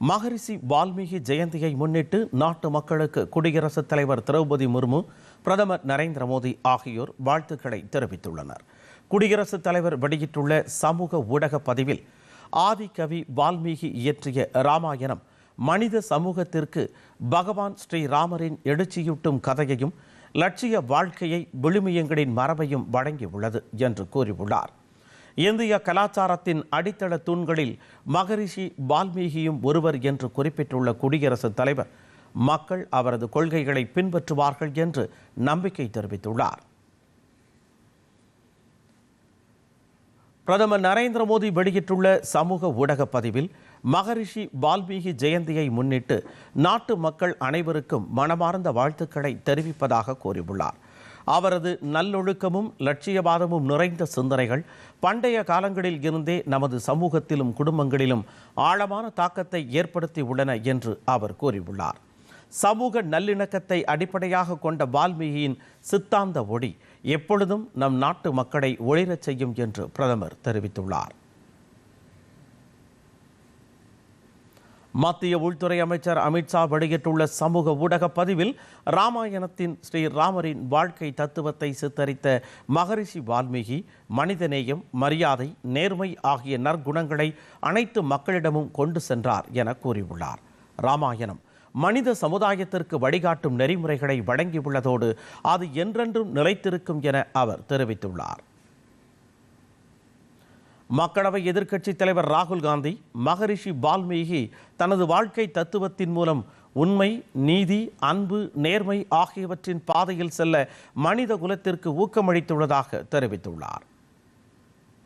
மகரிஷி வால்மீகி ஜெயந்தியை முன்னிட்டு நாட்டு மக்களுக்கு குடியரசுத் தலைவர் திரௌபதி முர்மு பிரதமர் நரேந்திர மோடி ஆகியோர் வாழ்த்துக்களை தெரிவித்துள்ளனர். குடியரசுத் தலைவர் வெளியிட்டுள்ள சமூக ஊடக பதிவில் ஆதிகவி வால்மீகி இயற்றிய ராமாயணம் மனித சமூகத்திற்கு பகவான் ஸ்ரீராமரின் எழுச்சியூட்டும் கதையையும் லட்சிய வாழ்க்கையை விழுமியங்களின் மரபையும் வழங்கியுள்ளது என்று கூறியுள்ளார். இந்திய கலாச்சாரத்தின் அடித்தள தூண்களில் மகரிஷி வால்மீகியும் ஒருவர் என்று குறிப்பிட்டுள்ள குடியரசுத் தலைவர் மக்கள் அவரது கொள்கைகளை பின்பற்றுவார்கள் என்று நம்பிக்கை தெரிவித்துள்ளார். பிரதமர் நரேந்திர மோடி வெளியிட்டுள்ள சமூக ஊடக பதிவில் மகரிஷி வால்மீகி ஜெயந்தியை முன்னிட்டு நாட்டு மக்கள் அனைவருக்கும் மனமார்ந்த வாழ்த்துக்களை தெரிவிப்பதாக கூறியுள்ளார். அவரது நல்லொழுக்கமும் லட்சியவாதமும் நிறைந்த சிந்தனைகள் பண்டைய காலங்களில் இருந்தே நமது சமூகத்திலும் குடும்பங்களிலும் ஆழமான தாக்கத்தை ஏற்படுத்தி உள்ளன என்று அவர் கூறியுள்ளார். சமூக நல்லிணக்கத்தை அடிப்படையாக கொண்ட வால்மீகியின் சித்தாந்த ஒளி எப்பொழுதும் நம் நாட்டு மக்களை ஒளிரச் செய்யும் என்று பிரதமர் தெரிவித்துள்ளார். மத்திய உள்துறை அமைச்சர் அமித்ஷா வெளியிட்டுள்ள சமூக ஊடக பதிவில் ராமாயணத்தின் ஸ்ரீராமரின் வாழ்க்கை தத்துவத்தை சித்தரித்த மகரிஷி வால்மீகி மனிதநேயம் மரியாதை நேர்மை ஆகிய நற்குணங்களை அனைத்து மக்களிடமும் கொண்டு சென்றார் என கூறியுள்ளார். ராமாயணம் மனித சமுதாயத்திற்கு வழிகாட்டும் நெறிமுறைகளை வழங்கியுள்ளதோடு அது என்றென்றும் நிலைத்திருக்கும் என அவர் தெரிவித்துள்ளார். மக்களவை எதிர்க்கட்சித் தலைவர் ராகுல் காந்தி மகரிஷி வால்மீகி தனது வாழ்க்கை தத்துவத்தின் மூலம் உண்மை நீதி அன்பு நேர்மை ஆகியவற்றின் பாதையில் செல்ல மனித குலத்திற்கு ஊக்கமளித்துள்ளதாக தெரிவித்துள்ளார்.